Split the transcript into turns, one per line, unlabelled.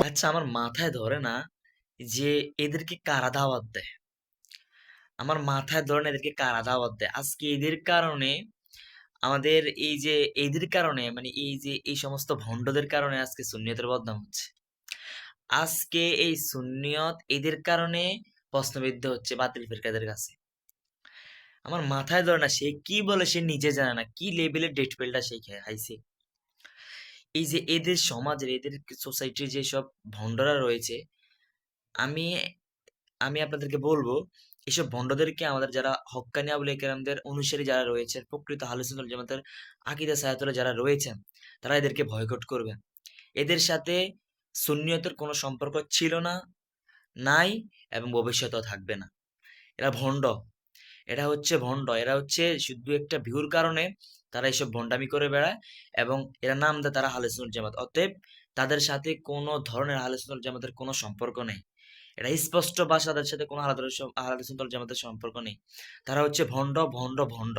আচ্ছা, আমার মাথায় ধরে না যে এদেরকে কারা দাওয়াত দেয়? আমার মাথায় ধরে না এদেরকে কারা দাওয়াত দেয়? আজকে এদের কারণে আমাদের এই যে এদের কারণে মানে এই যে এই সমস্ত ভণ্ডদের কারণে আজকে সুন্নিয়তের বদনাম হচ্ছে। আজকে এই সুন্নিয়ত এদের কারণে প্রশ্নবিদ্ধ হচ্ছে বাতিল ফিরকাদের কাছে। আমার মাথায় ধরে না, সে কি বলে সে নিজে জানে না, কি লেভেলের ডেট পেলটা সে খাইছে। এই যে এদের সমাজের এদের সোসাইটির যেসব ভণ্ডরা রয়েছে, আমি আমি আপনাদেরকে বলব, এসব ভণ্ডদেরকে আমাদের যারা হক্কানি আবুল কেরামদের অনুসারী যারা রয়েছে প্রকৃত হালুসুল জামাতের আকিদা সায়াতরা যারা রয়েছেন, তারা এদেরকে ভয়কট করবে। এদের সাথে সুন্নিয়তের কোনো সম্পর্ক ছিল না নাই এবং ভবিষ্যতেও থাকবে না। এরা ভণ্ড। এরা হচ্ছে ভণ্ড। এরা হচ্ছে শুধু একটা ভিউর কারণে তারা এসব ভণ্ডামি করে বেড়ায় এবং এরা নাম দেয় তারা হালুসুল জামাত। অতএব তাদের সাথে কোনো ধরনের হালুসুল জামাতের কোনো সম্পর্ক নেই। এটা স্পষ্ট ভাষা তাদের সাথে কোনো আলাদা আলাদা জামাতের সম্পর্ক নেই। তারা হচ্ছে ভণ্ড ভণ্ড ভণ্ড।